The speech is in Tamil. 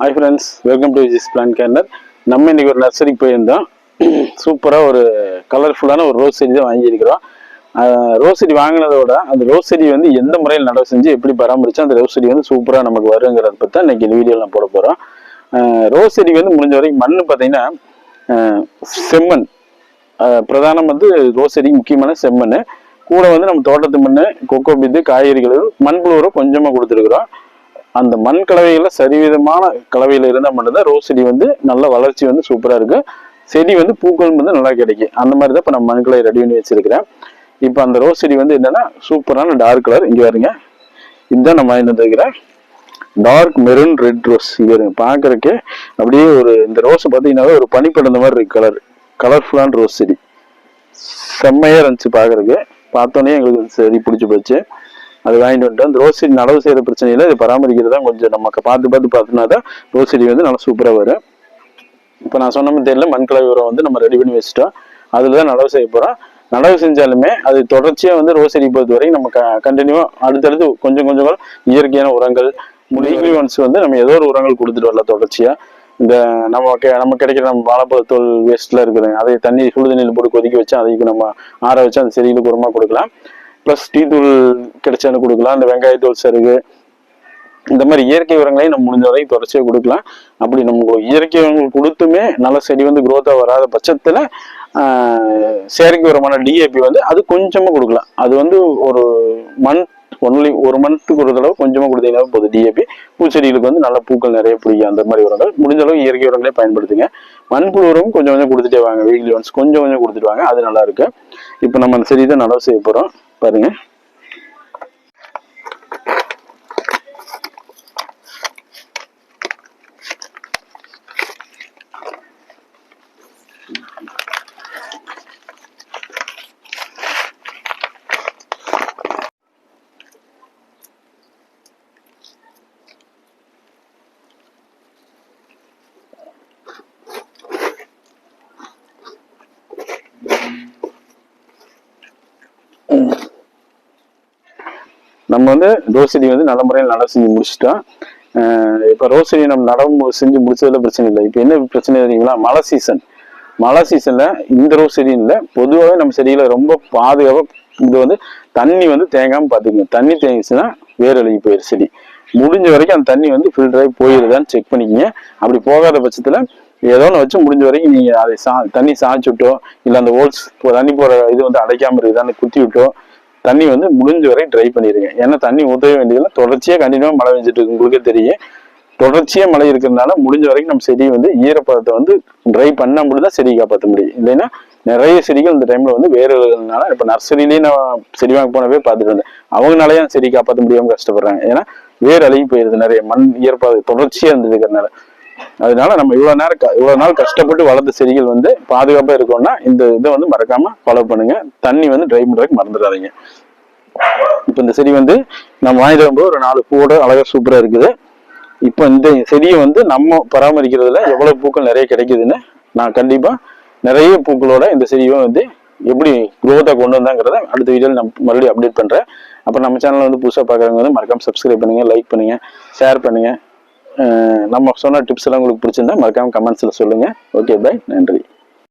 Hi friends welcome to Viji's plan corner நம்ம இன்னைக்கு ஒரு நர்சரிக்கு போயிருந்தோம். சூப்பராக ஒரு கலர்ஃபுல்லான ஒரு ரோஸ் செடி தான் வாங்கியிருக்கிறோம். ரோஸ் செடி வாங்கினதோட அந்த ரோஸ் செடி வந்து எந்த முறையில் நடவு செஞ்சு எப்படி பராமரித்தோம் அந்த ரோஸ் செடி வந்து சூப்பராக நமக்கு வருங்கிறத பற்றி தான் இன்னைக்கு இந்த வீடியோவில் நான் போட போகிறோம் ரோஸ் செடி வந்து முடிஞ்ச வரைக்கும் மண் பார்த்தீங்கன்னா செம்மண். பிரதானம் வந்து ரோஸ் செடிக்கு முக்கியமான செம்மண். கூட வந்து நம்ம தோட்டத்து மண் கொக்கோ பித்து காய்கறிகளும் மண்புழுவரும் கொஞ்சமாக கொடுத்துருக்குறோம். அந்த மண் கலவையில சரிவிதமான கலவையில இருந்தால் மட்டும்தான் ரோஸ் செடி வந்து நல்ல வளர்ச்சி வந்து சூப்பராக இருக்கு. செடி வந்து பூக்கள் வந்து நல்லா கிடைக்கும். அந்த மாதிரி தான் இப்போ நான் மண் கலவை ரெடி பண்ணி வச்சிருக்கிறேன். இப்போ அந்த ரோஸ் செடி வந்து என்னன்னா சூப்பரான டார்க் கலர் இங்கே வருங்க இதுதான் நான் வாங்கி வந்துருக்கிறேன். டார்க் மெரூன் ரெட் ரோஸ் இங்கே இருங்க பார்க்குறக்கே அப்படியே ஒரு இந்த ரோஸை பார்த்தீங்கன்னா ஒரு பனிப்படந்த மாதிரி இருக்கு கலர் கலர்ஃபுல்லான ரோஸ் செடி. செம்மையாக இருந்துச்சு பார்க்கறதுக்கு. பார்த்தோன்னே எங்களுக்கு சரி செடி பிடிச்சி போச்சு. அது வாங்கிட்டு வந்துட்டோம். அந்த ரோஸ் செடி நடவு செய்யற பிரச்சனை இல்லை இது பராமரிக்கிறது தான் கொஞ்சம் நமக்கு பார்த்து பார்த்து பார்த்தோம்னா தான் ரோஸ் செடி வந்து நல்லா சூப்பராக வரும். இப்போ நான் சொன்ன மாதிரி தெரியல மண்கலவை உரம் வந்து நம்ம ரெடி பண்ணி வச்சுட்டோம். அதில் தான் நடவு செய்ய போகிறோம் நடவு செஞ்சாலுமே அது தொடர்ச்சியாக வந்து ரோஸ் செடி பொறுத்த வரைக்கும் நம்ம கண்டினியூவாக அடுத்தடுத்து கொஞ்சம் கொஞ்சம் இயற்கையான உரங்கள் ஒன்ஸ் வந்து நம்ம ஏதோ ஒரு உரங்கள் கொடுத்துட்டு வரலாம் தொடர்ச்சியாக இந்த நம்ம கெ- நம்ம கிடைக்கிற நம்ம வாழைப்பழத்தோல் வேஸ்ட்ல இருக்குது அதை தண்ணி சுடு தண்ணியில் போட்டு கொதிக்க வச்சு அதைக்கு நம்ம ஆற வச்சு அந்த செடிகளுக்கு உரமா கொடுக்கலாம். ப்ளஸ் டீ தூள் கிடைச்சாலும் கொடுக்கலாம். அந்த வெங்காயத்தூள் சருகு இந்த மாதிரி இயற்கை உரங்களையும் நம்ம முடிஞ்ச வரைக்கும் தொடர்ச்சியாக கொடுக்கலாம். அப்படி நம்ம இயற்கை உரங்கள் கொடுத்துமே நல்ல செடி வந்து குரோத்தாக வராத பட்சத்தில் செயற்கை உரமான டிஏபி வந்து அது கொஞ்சமாக கொடுக்கலாம். அது வந்து ஒரு மந்த் ஒன்லி ஒரு மந்த்துக்கு ஒரு தடவை கொஞ்சமாக கொடுத்தீங்கன்னா போதும் டிஏபி பூச்செடிகளுக்கு வந்து நல்ல பூக்கள் நிறைய பிடிக்கும். அந்த மாதிரி உரங்கள் முடிஞ்ச அளவு இயற்கை உரங்களே பயன்படுத்துங்க. மண்புழு உரம் கொஞ்சம் கொஞ்சம் கொடுத்துட்டே வாங்க. வீக்லி ஒன்ஸ் கொஞ்சம் கொஞ்சம் கொடுத்துட்டு வாங்க. அது நல்லா இருக்கு. இப்போ நம்ம அந்த செடி தான் நடவு செய்ய போகிறோம் பாருங்க. நம்ம வந்து ரோஸ் செடி வந்து நல்ல முறையில் நடவு செஞ்சு முடிச்சிட்டோம். இப்போ ரோஸ் செடி நம்ம நடவு செஞ்சு முடிச்சதுல பிரச்சனை இல்லை. இப்போ என்ன பிரச்சனை தெரியுங்களா? மழை சீசன் மழை சீசன்ல இந்த ரோஸ் செடி இல்லை. பொதுவாகவே நம்ம செடிகளை ரொம்ப பாதுகாப்பாக இது வந்து தண்ணி வந்து தேங்காமல் பார்த்துக்கங்க தண்ணி தேங்கிச்சுன்னா வேறு அழுகி போயிரு செடி. முடிஞ்ச வரைக்கும் அந்த தண்ணி வந்து ஃபில்டர் ஆகி போயிருதான்னு செக் பண்ணிக்கங்க. அப்படி போகாத பட்சத்தில் ஏதோ ஒன்று வச்சு முடிஞ்ச வரைக்கும் நீங்கள் அதை சா தண்ணி சாய்ச்சி விட்டோ இல்லை அந்த ஹோல்ஸ் தண்ணி போகிற இது வந்து அடைக்காமல் இருக்குதான்னு குத்தி விட்டோ தண்ணி வந்து முடிஞ்ச வரை ட்ரை பண்ணிடுங்க ஏன்னா தண்ணி ஊற்றவே வேண்டியதில்லை. தொடர்ச்சியாக கண்டினியூவாக மழை பெஞ்சிட்டு இருக்கு. உங்களுக்கே தெரியும். தொடர்ச்சியாக மழை இருக்கிறதுனால முடிஞ்ச வரைக்கும் நம்ம செடியை வந்து ஈரப்பதத்தை வந்து ட்ரை பண்ண மட்டும் தான் செடியை காப்பாற்ற முடியும். இல்லைன்னா நிறைய செடிகள் இந்த டைம்ல வந்து வேறு இப்போ நர்சரிலேயே நான் செடி வாங்க போனவே பார்த்துட்டு இருந்தேன். அவங்களாலே செடி காப்பாற்ற முடியாமல் கஷ்டப்படுறாங்க. ஏன்னா வேர் அழுகி போயிருது நிறைய. மண் ஈரப்பதம் தொடர்ச்சியாக இருந்ததுக்கிறதுனால அதனால நம்ம இவ்வளவு நேரம் இவ்வளவு நாள் கஷ்டப்பட்டு வளர்ந்த செடிகள் வந்து பாதுகாப்பா இருக்கணும்னா இந்த இதை வந்து மறக்காம ஃபாலோ பண்ணுங்க. தண்ணி வந்து ட்ரை பண்றதுக்கு மறந்துடாதீங்க. இப்போ இந்த செடி வந்து நம்ம வாங்கிட்டு வரும்போது ஒரு நாலு பூவோட அழகா சூப்பரா இருக்குது. இப்போ இந்த செடியை வந்து நம்ம பராமரிக்கிறதுல எவ்வளவு பூக்கள் நிறைய கிடைக்குதுன்னு நான் கண்டிப்பா நிறைய பூக்களோட இந்த செடியை வந்து எப்படி growth-ஆ கொண்டு வந்தாங்கிறத அடுத்த வீடியோவில் நான் மறுபடியும் அப்டேட் பண்றேன். அப்புறம் நம்ம சேனல் வந்து புதுசாக பார்க்குறவங்க வந்து மறக்காம சப்ஸ்கிரைப் பண்ணுங்க லைக் பண்ணுங்க ஷேர் பண்ணுங்க. நம்ம சொன்ன டிப்ஸ் எல்லாம் உங்களுக்கு பிடிச்சிருந்தா மறக்காம கமெண்ட்ஸில் சொல்லுங்க. ஓகே பாய் நன்றி.